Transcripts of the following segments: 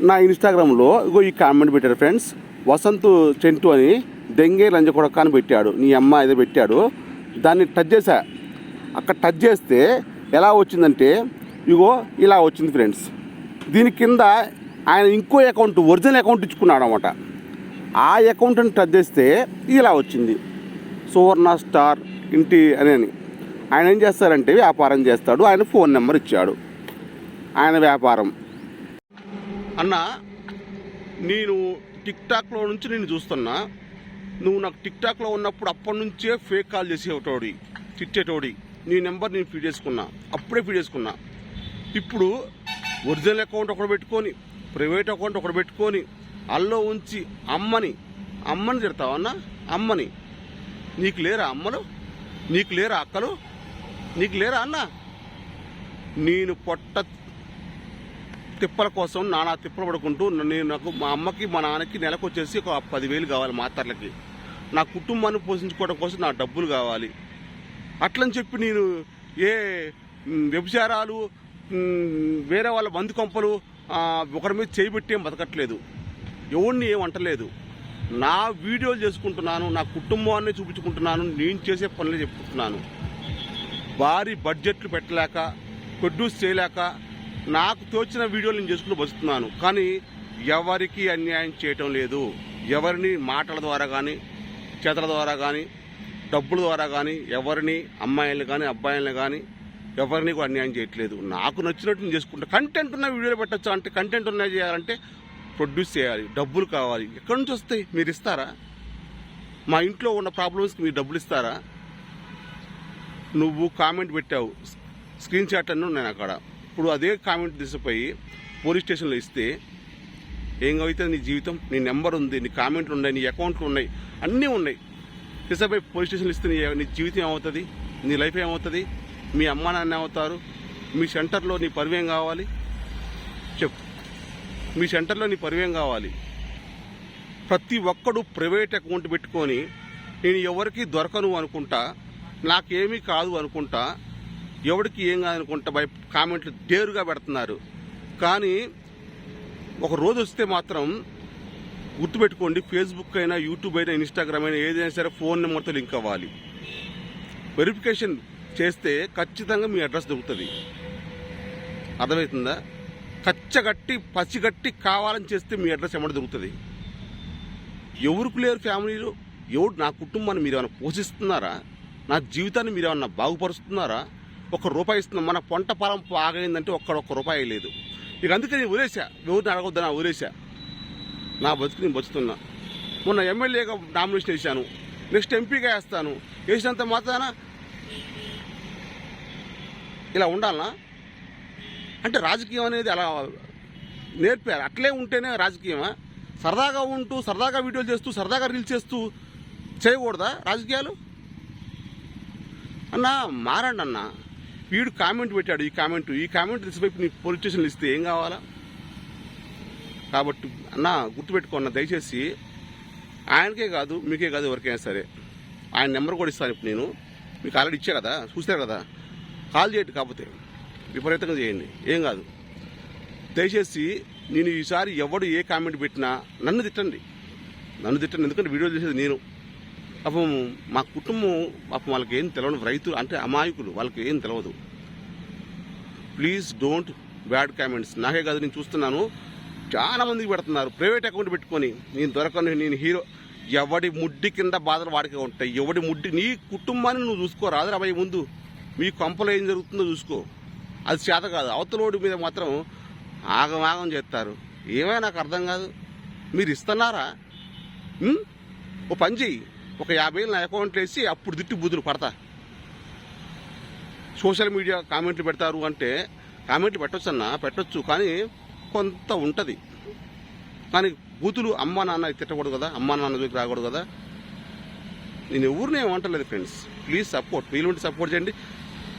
నా ఇన్స్టాగ్రామ్లో ఇగో ఈ కామెంట్ పెట్టాడు ఫ్రెండ్స్ వసంత్ చెంటు అని దెంగే లంజకొడక అని పెట్టాడు. నీ అమ్మ ఏదో పెట్టాడు. దాన్ని టచ్ చేశా. అక్కడ టచ్ చేస్తే ఎలా వచ్చిందంటే ఇగో ఇలా వచ్చింది ఫ్రెండ్స్ దీని కింద ఆయన ఇంకో అకౌంట్ ఒరిజినల్ అకౌంట్ ఇచ్చుకున్నాడు అనమాట ఆ అకౌంట్ని టచ్ చేస్తే ఇలా వచ్చింది. సువర్ణ స్టార్ ఇంటి అని అని. ఆయన ఏం చేస్తారంటే వ్యాపారం చేస్తాడు. ఆయన ఫోన్ నెంబర్ ఇచ్చాడు. ఆయన వ్యాపారం. అన్న నేను టిక్ టాక్లో నుంచి నేను చూస్తున్నా. నువ్వు నాకు టిక్ టాక్లో ఉన్నప్పుడు అప్పటి నుంచే ఫేక్ కాల్ చేసేటోడి తిట్టేటోడి. నీ నెంబర్ నేను ఫీడ్ చేసుకున్నా అప్పుడే ఫీడ్ చేసుకున్నా. ఇప్పుడు ఒరిజినల్ అకౌంట్ ఒకటి పెట్టుకొని ప్రైవేట్ అకౌంట్ ఒకటి పెట్టుకొని అల్లో ఉంచి అమ్మని అమ్మని తిడతావన్నా అన్న? అమ్మని. నీకు లేరా అమ్మలు? నీకు లేరా అక్కలు? నీకు లేరా అన్న? నేను పొట్ట తిప్పల కోసం నానా తిప్పలు పడుకుంటూ నేను నాకు మా అమ్మకి మా నాన్నకి నెలకు వచ్చేసి ఒక పదివేలు కావాలి మాత్రలకి నా కుటుంబాన్ని పోషించుకోవడం కోసం నా డబ్బులు కావాలి. అట్లని చెప్పి నేను ఏ వ్యభిచారాలు వేరే వాళ్ళ బంధు కొంపలు ఒకరి మీద చేయబెట్టి ఏం బతకట్లేదు. ఎవరిని ఏం అంటలేదు. నా వీడియోలు చేసుకుంటున్నాను నా కుటుంబాన్ని చూపించుకుంటున్నాను నేను చేసే పనులు చెప్పుకుంటున్నాను. భారీ బడ్జెట్లు పెట్టలేక ప్రొడ్యూస్ చేయలేక నాకు తోచిన వీడియోలు నేను చేసుకుంటూ వస్తున్నాను కానీ ఎవరికి అన్యాయం చేయటం లేదు. ఎవరిని మాటల ద్వారా కానీ చేతల ద్వారా కానీ డబ్బుల ద్వారా కానీ ఎవరిని అమ్మాయిలను కానీ అబ్బాయిలను కానీ ఎవరిని కూడా అన్యాయం చేయట్లేదు. నాకు నచ్చినట్టు నేను చేసుకుంటా. కంటెంట్ ఉన్న వీడియోలు పెట్టచ్చు అంటే కంటెంట్ ఉన్నాయి చేయాలంటే ప్రొడ్యూస్ చేయాలి. డబ్బులు కావాలి. ఎక్కడి నుంచి వస్తాయి? మీరు ఇస్తారా? మా ఇంట్లో ఉన్న ప్రాబ్లమ్స్కి మీరు డబ్బులు ఇస్తారా? నువ్వు కామెంట్ పెట్టావు. స్క్రీన్ షాట్ అన్నీ నేను అక్కడ ఇప్పుడు అదే కామెంట్ తీసుకుపోయి పోలీస్ స్టేషన్లో ఇస్తే ఏం అయితే నీ జీవితం నీ నెంబర్ ఉంది నీ కామెంట్లు ఉన్నాయి నీ అకౌంట్లు ఉన్నాయి అన్నీ ఉన్నాయి. తీసుకుపోయి పోలీస్ స్టేషన్లో ఇస్తే నీ నీ జీవితం ఏమవుతుంది? నీ లైఫ్ ఏమవుతుంది? మీ అమ్మ నాన్న ఏమవుతారు? మీ సెంటర్లో నీ పరివేం కావాలి? చెప్పు. మీ సెంటర్లో నీ పరివేం కావాలి. ప్రతి ఒక్కడు ప్రైవేట్ అకౌంట్ పెట్టుకొని నేను ఎవరికి దొరకను అనుకుంటా నాకేమీ కాదు అనుకుంటా ఎవరికి ఏం కాదనుకుంటా బై కామెంట్లు డేరుగా పెడుతున్నారు. కానీ ఒక రోజు వస్తే మాత్రం గుర్తుపెట్టుకోండి ఫేస్బుక్ అయినా యూట్యూబ్ అయినా ఇన్స్టాగ్రామ్ అయినా ఏదైనా సరే ఫోన్ నెంబర్తో లింక్ అవ్వాలి. వెరిఫికేషన్ చేస్తే ఖచ్చితంగా మీ అడ్రస్ దొరుకుతుంది. అర్థమవుతుందా? కచ్చగట్టి పసిగట్టి కావాలని చేస్తే మీ అడ్రస్ ఎమ్మడి దొరుకుతుంది. ఎవరికి లేరు ఫ్యామిలీలు? ఎవరు నా కుటుంబాన్ని మీరు ఏమైనా పోషిస్తున్నారా? నా జీవితాన్ని మీరు ఏమన్నా బాగుపరుస్తున్నారా? ఒక రూపాయి ఇస్తున్నా. మన పొంట పొలం ఆగైందంటే ఒక్కడ ఒక్క రూపాయి లేదు. ఇక అందుకే నేను వదిలేసా ఎవరిని అడగొద్దు నా వదిలేసా నా బతుకు నేను బతుకుతున్నా. మొన్న ఎమ్మెల్యేగా నామినేషన్ వేసాను నెక్స్ట్ ఎంపీగా వేస్తాను. వేసినంత మాత్రాన ఇలా ఉండాలనా? అంటే రాజకీయం అనేది అలా నేర్పారు. అట్లే ఉంటేనే రాజకీయమా? సరదాగా ఉంటూ సరదాగా వీడియోలు చేస్తూ సరదాగా రీల్స్ చేస్తూ చేయకూడదా రాజకీయాలు? అన్నా మారండి అన్నా వీడు కామెంట్ పెట్టాడు ఈ కామెంట్. ఈ కామెంట్ తీసిపోయి నీ పోలీస్ స్టేషన్లో ఇస్తే ఏం కావాలా? కాబట్టి అన్న గుర్తుపెట్టుకోన్న దయచేసి ఆయనకే కాదు మీకే కాదు ఎవరికైనా సరే. ఆయన నెంబర్ కూడా ఇస్తాను ఇప్పుడు నేను. మీకు ఆల్రెడీ ఇచ్చా కదా? చూసారు కదా? కాల్ చేయండి కాకపోతే. విపరీతంగా చేయండి. ఏం కాదు. దయచేసి నేను ఈసారి ఎవడు ఏ కామెంట్ పెట్టినా నన్ను తిట్టండి. నన్ను తిట్టండి. ఎందుకంటే వీడియో చేసేది నేను. పాపం మా కుటుంబం పాపం వాళ్ళకి ఏం తెలియదు రైతులు అంటే అమాయకులు వాళ్ళకి ఏం తెలియదు ప్లీజ్ డోంట్ బ్యాడ్ కామెంట్స్ నాకే కాదు నేను చూస్తున్నాను. చాలా మందికి పెడుతున్నారు. ప్రైవేట్ అకౌంట్ పెట్టుకొని నేను దొరకను నేను హీరో ఎవడి ముడ్డి కింద బాధలు వాడికి ఉంటాయి. ఎవడి ముడ్డి నీ కుటుంబాన్ని నువ్వు చూసుకో. రాదు రాబోయే ముందు. మీ కొంపలో ఏం జరుగుతుందో చూసుకో. అది చేత కాదు. అవతలోడి మీద మాత్రం ఆగమాగం చేస్తారు. ఏమైనా నాకు అర్థం కాదు. మీరు ఇస్తున్నారా? ఓ పని చెయ్యి. ఒక యాభై వేలు నా అకౌంట్లో వేసి అప్పుడు తిట్టి బుద్ధులు పడతా. సోషల్ మీడియా కామెంట్లు పెడతారు అంటే కామెంట్లు పెట్టొచ్చు అన్న పెట్టొచ్చు కానీ కొంత ఉంటుంది. కానీ బూతులు అమ్మ నాన్న తిట్టకూడదు కదా అమ్మ నాన్న దగ్గరికి రాకూడదు కదా. నేను ఎవరిని ఏమంటలేదు ఫ్రెండ్స్ ప్లీజ్ సపోర్ట్ వీలుంటే సపోర్ట్ చేయండి.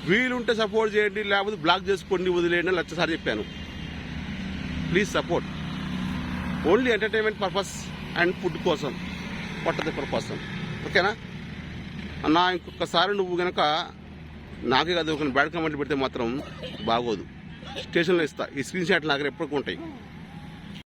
వీలుంటే సపోర్ట్ చేయండి. లేకపోతే బ్లాక్ చేసుకోండి వదిలేయండి లచ్చసారి చెప్పాను. Please support only entertainment purpose and food కోసం. పొట్టదిప్పల కోసం ఓకేనా? అన్న ఇంకొకసారి నువ్వు కనుక నాకే కదా ఒక బ్యాడ్ కమెంట్ పెడితే మాత్రం బాగోదు. స్టేషన్లో ఇస్తా. ఈ స్క్రీన్ షాట్లు నాకు ఎప్పటికీ ఉంటాయి.